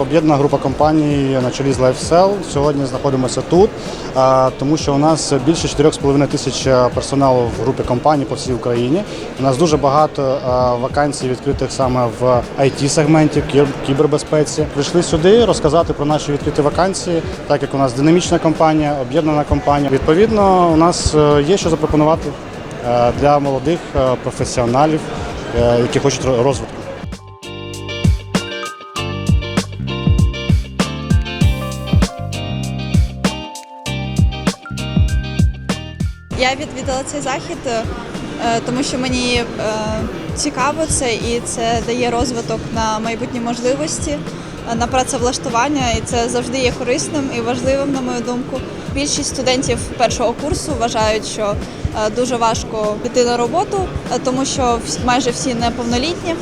об'єднана група компаній на чолі з LifeSell. Сьогодні знаходимося тут, тому що у нас більше 4,5 тисяч персоналу в групі компаній по всій Україні. У нас дуже багато вакансій відкритих саме в it сегменті кібербезпеці. Прийшли сюди розказати про наші відкриті вакансії, так як у нас динамічна компанія, об'єднана компанія. Відповідно, у нас е, є що запропонувати е, для молодих е, професіоналів, які хочуть розвитку. Я відвідала цей захід, е, тому що мені е, цікаво це і це дає розвиток на майбутні можливості, е, на працевлаштування, і це завжди є корисним і важливим, на мою думку. Більшість студентів першого курсу вважають, що дуже важко піти на роботу, тому що майже всі неповнолітні.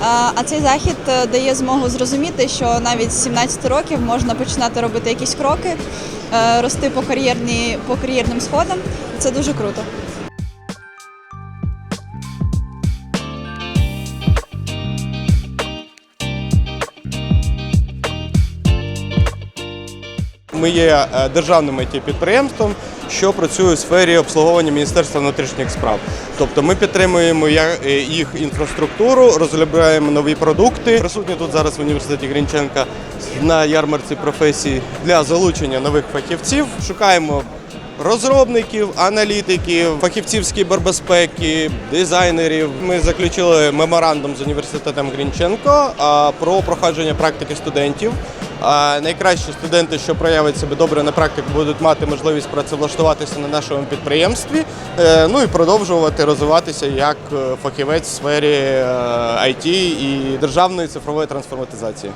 А цей захід е, дає змогу зрозуміти, що навіть з 17 років можна починати робити якісь кроки, е, рости по кар'єрні по кар'єрним сходам. Це дуже круто. Ми є е, державним it підприємством, що працює у сфері обслуговування Міністерства внутрішніх справ. Тобто ми підтримуємо е, їх інфраструктуру, розробляємо нові продукти. Присутні тут зараз в університеті Грінченка на ярмарці професій для залучення нових фахівців. Шукаємо розробників, аналітиків, фахівців з кібербезпеки, дизайнерів. Ми заключили меморандум з університетом Грінченко про проходження практики студентів. А найкращі студенти, що проявять себе добре на практику, будуть мати можливість працевлаштуватися на нашому підприємстві, е, ну і продовжувати розвиватися як е, фахівець в сфері е, IT і державної цифрової трансформатизації.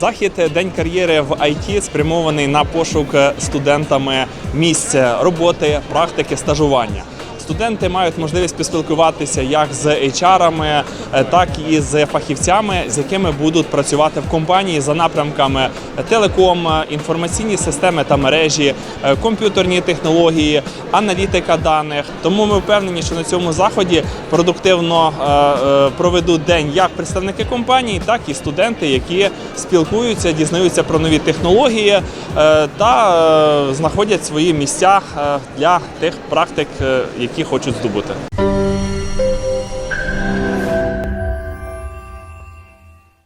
Захід День кар'єри в IT спрямований на пошук студентами місця роботи, практики, стажування. Студенти мають можливість поспілкуватися як з HR-ами, е, так і з фахівцями, з якими будуть працювати в компанії за напрямками телеком, інформаційні системи та мережі, е, комп'ютерні технології, аналітика даних. Тому ми впевнені, що на цьому заході продуктивно е, проведуть день як представники компанії, так і студенти, які спілкуються, дізнаються про нові технології та знаходять свої місця для тих практик, е, які хочуть здобути.